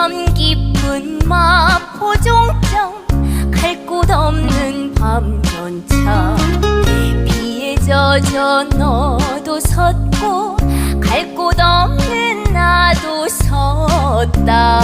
참 깊은 마포종점. 갈 곳 없는 밤전차. 비에 젖어 너도 섰고 갈 곳 없는 나도 섰다.